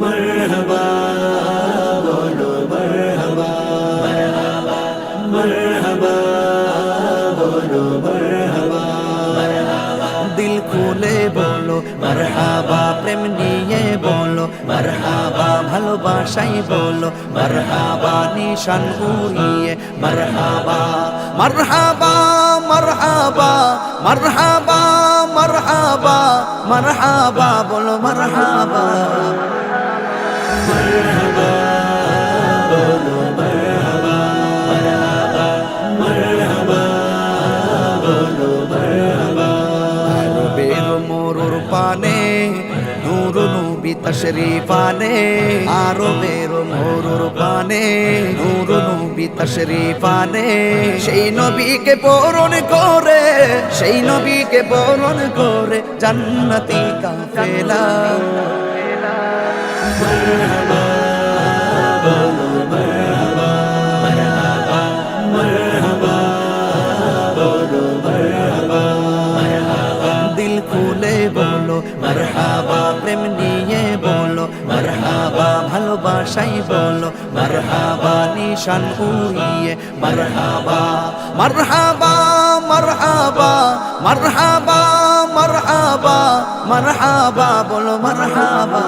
মারহাবা বলো মারহাবা মারহাবা বলো মারহাবা দিল খুলে বলো, মারহাবা প্রেম নিয়ে বলো, মারহাবা ভালোবাসাই বলো, মারহাবা নিশান উড়িয়ে মারহাবা মারহাবা মারহাবা মারহাবা মারহাবা মারহাবা, বলো মারহাবা। পানে, নূর নবী তশরিফানে আরও বেরো মোরুর পানে নূর নবী তশরিফানে সেই নবীকে বরণ করে, সেই নবীকে বরণ করে জান্নতি কাফেলা। বলো, মারহাবা প্রেম নিয়ে বলো, মারহাবা ভালোবাসাই বলো, মারহাবা নিশান উড়িয়ে, মারহাবা মারহাবা মারহাবা মারহাবা মারহাবা মারহাবা বলো, মারহাবা।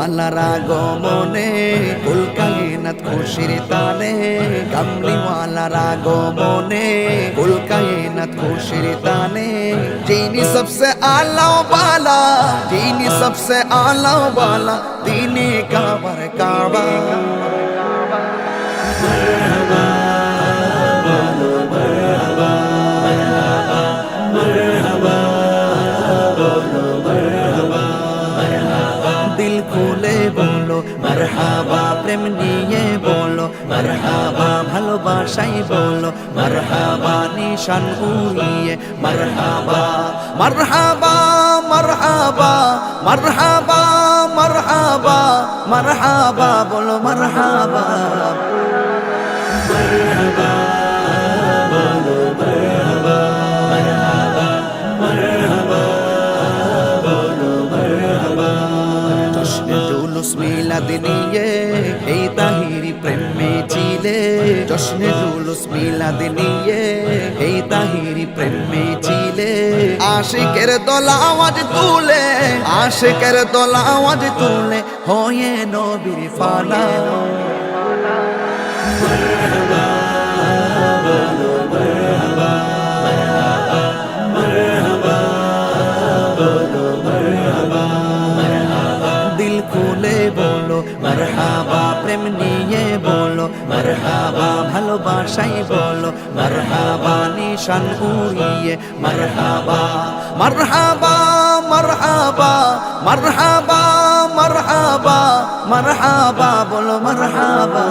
কামলিওয়ালার আগমনে কুলকায়নাত খুশির তানে কামলিওয়ালার আগমনে কুলকায়নাত খুশির তানে যিনি সবসে আলা বালা যিনি সবসে আলা বালা তিনি কাবার কাবা প্রেম নিয়ে বলো, মারহাবা ভালোবাসাই বলো, মারহাবা নিশান উড়িয়ে, মারহাবা মারহাবা মারহাবা মারহাবা মারহাবা মারহাবা বলো, মারহাবা। জশ্নে মিলাদ নিয়ে এই তাহিরি প্রেমে ছিলে জশ্নে জুলুস মিলাদ নিয়ে এই তাহিরি প্রেমে ছিলে আশিকের দলা আওয়াজ তুলে, আশিকের দলা আওয়াজ তুলে, হয়ে নবীর বলো মারহাবা প্রেম নিয়ে বলো, মারহাবা ভালোবাসাই বলো, মারহাবা নিশান উড়িয়ে, মারহাবা মারহাবা মারহাবা মারহাবা মারহাবা মারহাবা, বলো মারহাবা।